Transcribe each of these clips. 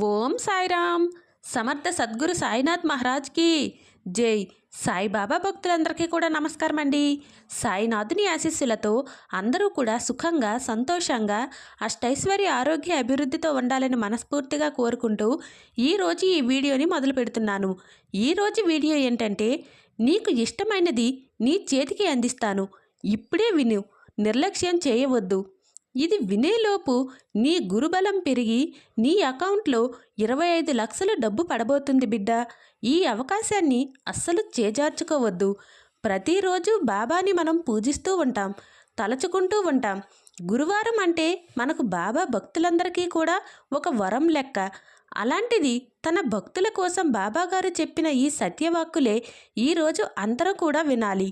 ఓం సాయిరామ్. సమర్థ సద్గురు సాయినాథ్ మహారాజ్కి. జై సాయిబాబా భక్తులందరికీ కూడా నమస్కారం అండి సాయినాథుని ఆశీస్సులతో అందరూ కూడా సుఖంగా సంతోషంగా అష్టైశ్వర్య ఆరోగ్య అభివృద్ధితో ఉండాలని మనస్ఫూర్తిగా కోరుకుంటూ ఈరోజు ఈ వీడియోని మొదలు పెడుతున్నాను. ఈరోజు వీడియో ఏంటంటే నీకు ఇష్టమైనది నీ చేతికి అందిస్తాను. ఇప్పుడే విను. నిర్లక్ష్యం చేయవద్దు. ఇది వినేలోపు నీ గురుబలం పెరిగి నీ అకౌంట్లో ఇరవై ఐదు లక్షలు డబ్బు పడబోతుంది బిడ్డ. ఈ అవకాశాన్ని అస్సలు చేజార్చుకోవద్దు. ప్రతిరోజు బాబాని మనం పూజిస్తూ ఉంటాం తలచుకుంటూ ఉంటాం. గురువారం అంటే మనకు బాబా భక్తులందరికీ కూడా ఒక వరం లెక్క. అలాంటిది తన భక్తుల కోసం బాబాగారు చెప్పిన ఈ సత్యవాక్కులే ఈరోజు అందరూ కూడా వినాలి.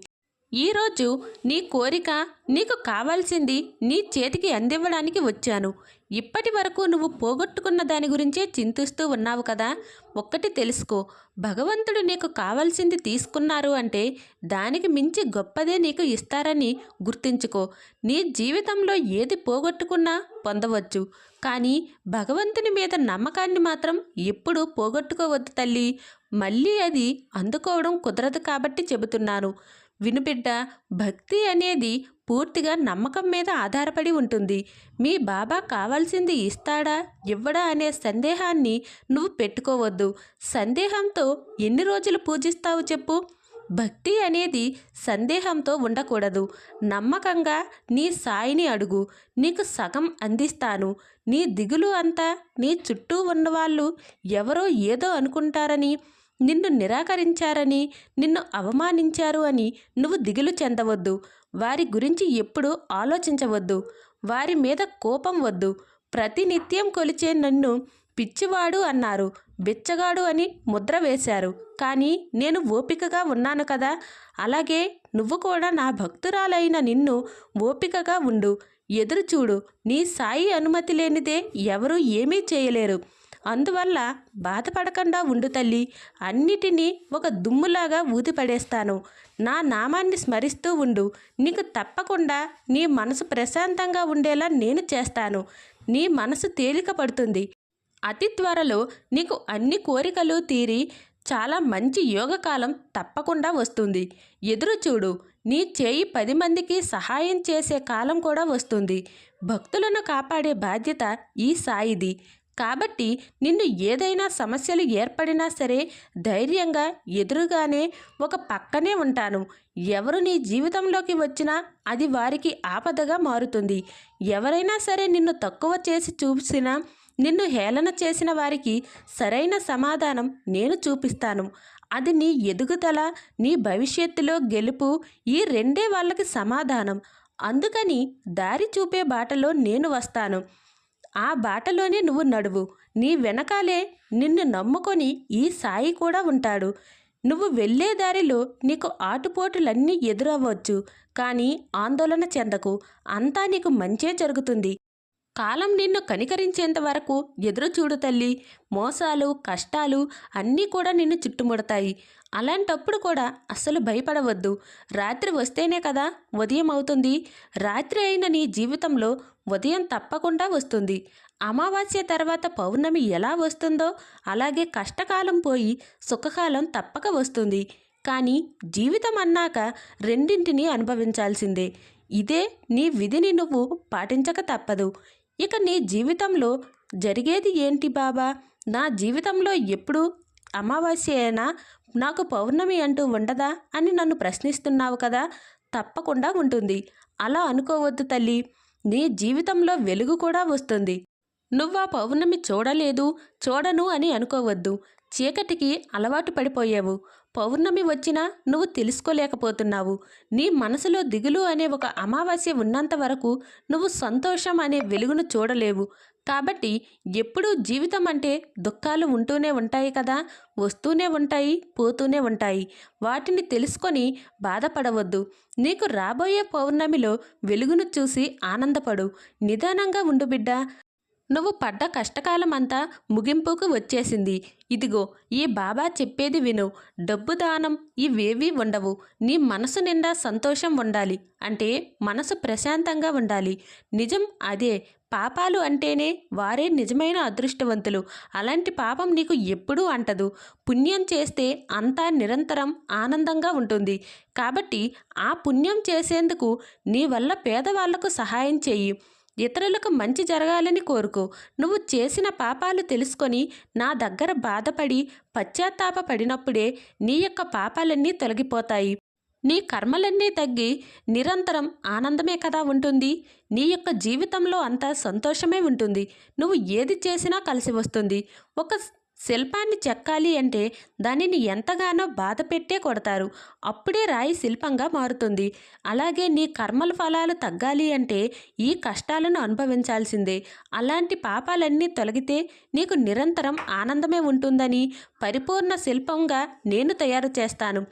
ఈరోజు నీ కోరిక నీకు కావాల్సింది నీ చేతికి అందివ్వడానికి వచ్చాను. ఇప్పటి వరకు నువ్వు పోగొట్టుకున్న దాని గురించే చింతిస్తూ ఉన్నావు కదా? ఒక్కటి తెలుసుకో భగవంతుడు నీకు కావాల్సింది తీసుకున్నారు అంటే దానికి మించి గొప్పదే నీకు ఇస్తారని గుర్తుంచుకో. నీ జీవితంలో ఏది పోగొట్టుకున్నా పొందవచ్చు. కానీ భగవంతుని మీద నమ్మకాన్ని మాత్రం ఎప్పుడూ పోగొట్టుకోవద్దు తల్లి. మళ్ళీ అది అందుకోవడం కుదరదు కాబట్టి చెబుతున్నాను. వినుబిడ్డ భక్తి అనేది పూర్తిగా నమ్మకం మీద ఆధారపడి ఉంటుంది. మీ బాబా కావాల్సింది ఇస్తాడా ఇవ్వడా అనే సందేహాన్ని నువ్వు పెట్టుకోవద్దు. సందేహంతో ఎన్ని రోజులు పూజిస్తావు చెప్పు? భక్తి అనేది సందేహంతో ఉండకూడదు. నమ్మకంగా నీ సాయిని అడుగు. నీకు సగం అందిస్తాను. నీ దిగులు అంతా నీ చుట్టూ ఉన్నవాళ్ళు ఎవరో ఏదో అనుకుంటారని నిన్ను నిరాకరించారని నిన్ను అవమానించారు అని నువ్వు దిగులు చెందవద్దు. వారి గురించి ఎప్పుడూ ఆలోచించవద్దు. వారి మీద కోపం వద్దు. ప్రతినిత్యం కొలిచే నన్ను పిచ్చివాడు అన్నారు. బిచ్చగాడు అని ముద్ర వేశారు. కానీ నేను ఓపికగా ఉన్నాను కదా. అలాగే నువ్వు కూడా నా భక్తురాలైన నిన్ను ఓపికగా ఉండు. ఎదురు చూడు నీ సాయి అనుమతి లేనిదే ఎవరూ ఏమీ చేయలేరు. అందువల్ల బాధపడకుండా ఉండు తల్లి. అన్నిటినీ ఒక దుమ్ములాగా ఊదిపడేస్తాను. నా నామాన్ని స్మరిస్తూ ఉండు. నీకు తప్పకుండా నీ మనసు ప్రశాంతంగా ఉండేలా నేను చేస్తాను. నీ మనసు తేలిక పడుతుంది అతి త్వరలో నీకు అన్ని కోరికలు తీరి చాలా మంచి యోగకాలం తప్పకుండా వస్తుంది. ఎదురు చూడు. నీ చేయి పది మందికి సహాయం చేసే కాలం కూడా వస్తుంది. భక్తులను కాపాడే బాధ్యత ఈ సాయిది. కాబట్టి నిన్ను ఏదైనా సమస్యలు ఏర్పడినా సరే ధైర్యంగా ఎదురుగానే ఒక పక్కనే ఉంటాను. ఎవరు నీ జీవితంలోకి వచ్చినా అది వారికి ఆపదగా మారుతుంది. ఎవరైనా సరే నిన్ను తక్కువ చేసి చూసినా నిన్ను హేళన చేసిన వారికి సరైన సమాధానం నేను చూపిస్తాను. అది నీ ఎదుగుదల నీ భవిష్యత్తులో గెలుపు ఈ రెండే వాళ్ళకి సమాధానం. అందుకని దారి చూపే బాటలో నేను వస్తాను. ఆ బాటలోనే నువ్వు నడువు. నీ వెనకాలే నిన్ను నమ్ముకొని ఈ సాయి కూడా ఉంటాడు. నువ్వు వెళ్ళే దారిలో నీకు ఆటుపోటులన్నీ ఎదురవ్వచ్చు. కానీ ఆందోళన చెందకు. అంతా నీకు మంచే జరుగుతుంది. కాలం నిన్ను కనికరించేంత వరకు ఎదురుచూడు తల్లి. మోసాలు కష్టాలు అన్నీ కూడా నిన్ను చుట్టుముడతాయి. అలాంటప్పుడు కూడా అస్సలు భయపడవద్దు. రాత్రి వస్తేనే కదా ఉదయం అవుతుంది. రాత్రి అయిన నీ జీవితంలో ఉదయం తప్పకుండా వస్తుంది. అమావాస్య తర్వాత పౌర్ణమి ఎలా వస్తుందో అలాగే కష్టకాలం పోయి సుఖకాలం తప్పక వస్తుంది. కానీ జీవితం అన్నాక రెండింటినీ అనుభవించాల్సిందే. ఇదే నీ విధిని నువ్వు పాటించక తప్పదు. ఇక నీ జీవితంలో జరిగేది ఏంటి బాబా? నా జీవితంలో ఎప్పుడు అమావాస్య అయినా నాకు పౌర్ణమి అంటూ ఉండదా అని నన్ను ప్రశ్నిస్తున్నావు కదా? తప్పకుండా ఉంటుంది. అలా అనుకోవద్దు తల్లి. నీ జీవితంలో వెలుగు కూడా వస్తుంది. నువ్వు ఆ పౌర్ణమి చూడలేదు? చూడను అని అనుకోవద్దు. చీకటికి అలవాటు పడిపోయావు. పౌర్ణమి వచ్చినా నువ్వు తెలుసుకోలేకపోతున్నావు. నీ మనసులో దిగులు అనే ఒక అమావాస్య ఉన్నంత వరకు నువ్వు సంతోషం అనే వెలుగును చూడలేవు. కాబట్టి ఎప్పుడూ జీవితం అంటే దుఃఖాలు ఉంటూనే ఉంటాయి కదా? వస్తూనే ఉంటాయి పోతూనే ఉంటాయి. వాటిని తెలుసుకొని బాధపడవద్దు. నీకు రాబోయే పౌర్ణమిలో వెలుగును చూసి ఆనందపడు. నిదానంగా ఉండు బిడ్డ. నువ్వు పడ్డ కష్టకాలమంతా ముగింపుకు వచ్చేసింది. ఇదిగో ఈ బాబా చెప్పేది విను. డబ్బు దానం ఇవేవీ ఉండవు. నీ మనసు నిండా సంతోషం ఉండాలి. అంటే మనసు ప్రశాంతంగా ఉండాలి. నిజం అదే. పాపాలు అంటేనే వారే నిజమైన అదృష్టవంతులు. అలాంటి పాపం నీకు ఎప్పుడూ అంటదు. పుణ్యం చేస్తే అంతా నిరంతరం ఆనందంగా ఉంటుంది. కాబట్టి ఆ పుణ్యం చేసేందుకు నీ వల్ల పేదవాళ్ళకు సహాయం చెయ్యి ఇతరులకు మంచి జరగాలని కోరుకో. నువ్వు చేసిన పాపాలు తెలుసుకొని నా దగ్గర బాధపడి పశ్చాత్తాపపడినప్పుడే నీ యొక్క పాపాలన్నీ తొలగిపోతాయి. నీ కర్మలన్నీ తగ్గి నిరంతరం ఆనందమే కదా ఉంటుంది. నీ యొక్క జీవితంలో అంతా సంతోషమే ఉంటుంది. నువ్వు ఏది చేసినా కలిసి వస్తుంది. ఒక శిల్పాన్ని చెక్కాలి అంటే దానిని ఎంతగానో బాధ పెట్టే కొడతారు. అప్పుడే రాయి శిల్పంగా మారుతుంది. అలాగే నీ కర్మల ఫలాలు తగ్గాలి అంటే ఈ కష్టాలను అనుభవించాల్సిందే. అలాంటి పాపాలన్నీ తొలగితే నీకు నిరంతరం ఆనందమే ఉంటుందని పరిపూర్ణ శిల్పంగా నేను తయారు చేస్తాను.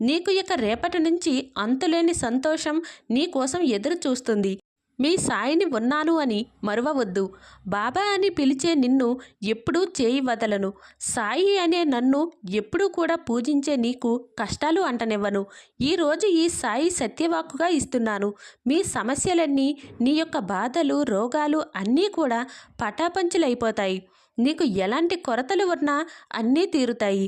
నీకు ఇక రేపటి నుంచి అంతులేని సంతోషం నీ కోసం ఎదురు చూస్తుంది మీ సాయిని ఉన్నాను అని మరువవద్దు. బాబా అని పిలిచే నిన్ను ఎప్పుడూ చేయి వదలను. సాయి అనే నన్ను ఎప్పుడూ కూడా పూజించే నీకు కష్టాలు అంటనివ్వను. ఈరోజు ఈ సాయి సత్యవాక్కుగా ఇస్తున్నాను. మీ సమస్యలన్నీ నీ యొక్క బాధలు రోగాలు అన్నీ కూడా పటాపంచులైపోతాయి. నీకు ఎలాంటి కొరతలు ఉన్నా అన్నీ తీరుతాయి.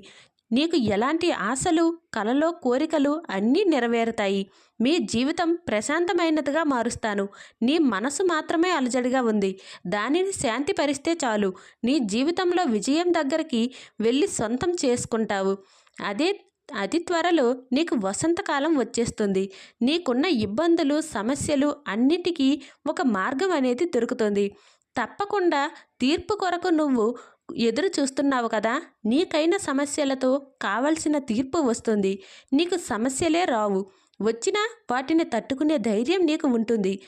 నీకు ఎలాంటి ఆశలు కలలో కోరికలు అన్నీ నెరవేరుతాయి. మీ జీవితం ప్రశాంతమైనదిగా మారుస్తాను. నీ మనసు మాత్రమే అలజడిగా ఉంది. దానిని శాంతిపరిస్తే చాలు. నీ జీవితంలో విజయం దగ్గరికి వెళ్ళి సొంతం చేసుకుంటావు. అదే అతి త్వరలో నీకు వసంతకాలం వచ్చేస్తుంది. నీకున్న ఇబ్బందులు సమస్యలు అన్నిటికీ ఒక మార్గం అనేది దొరుకుతుంది. తప్పకుండా తీర్పు కొరకు నువ్వు ఎదురు చూస్తున్నావు కదా? నీకైన సమస్యలతో కావలసిన తీర్పు వస్తుంది. నీకు సమస్యలే రావు. వచ్చినా వాటిని తట్టుకునే ధైర్యం నీకు ఉంటుంది.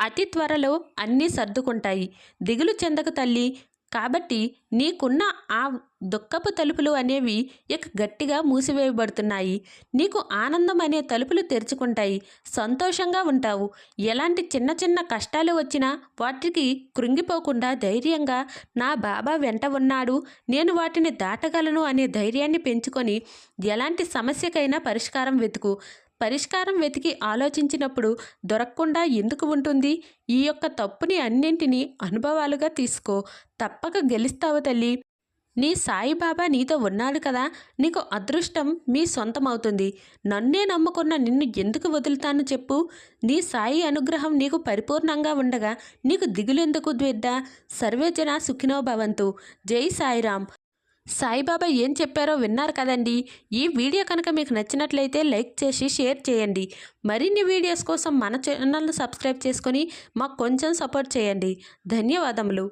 అతి త్వరలో అన్నీ సర్దుకుంటాయి. దిగులు చెందకు తల్లి కాబట్టి నీకున్న ఆ దుఃఖపు తలుపులు అనేవి ఇక గట్టిగా మూసివేయబడుతున్నాయి. నీకు ఆనందం అనే తలుపులు తెరుచుకుంటాయి. సంతోషంగా ఉంటావు. ఎలాంటి చిన్న చిన్న కష్టాలు వచ్చినా వాటికి కృంగిపోకుండా ధైర్యంగా నా బాబా వెంట ఉన్నాడు. నేను వాటిని దాటగలను అనే ధైర్యాన్ని పెంచుకొని ఎలాంటి సమస్యకైనా పరిష్కారం వెతుకు. పరిష్కారం వెతికి ఆలోచించినప్పుడు దొరకకుండా ఎందుకు ఉంటుంది? ఈ యొక్క తప్పుని అన్నింటినీ అనుభవాలుగా తీసుకో. తప్పక గెలుస్తావు తల్లి. నీ సాయిబాబా నీతో ఉన్నాడు కదా? నీకు అదృష్టం మీ సొంతమవుతుంది. నన్నే నమ్ముకున్న నిన్ను ఎందుకు వదులుతాను చెప్పు. నీ సాయి అనుగ్రహం నీకు పరిపూర్ణంగా ఉండగా నీకు దిగులెందుకు ద్వేద్దా? సర్వేజన సుఖినో భవంతు. జై సాయిరామ్. సాయిబాబా ఏం చెప్పారో విన్నారు కదండి. ఈ వీడియో కనుక మీకు నచ్చినట్లయితే లైక్ చేసి షేర్ చేయండి. మరిన్ని వీడియోస్ కోసం మన ఛానల్ను సబ్స్క్రైబ్ చేసుకొని మాకు కొంచెం సపోర్ట్ చేయండి. ధన్యవాదములు.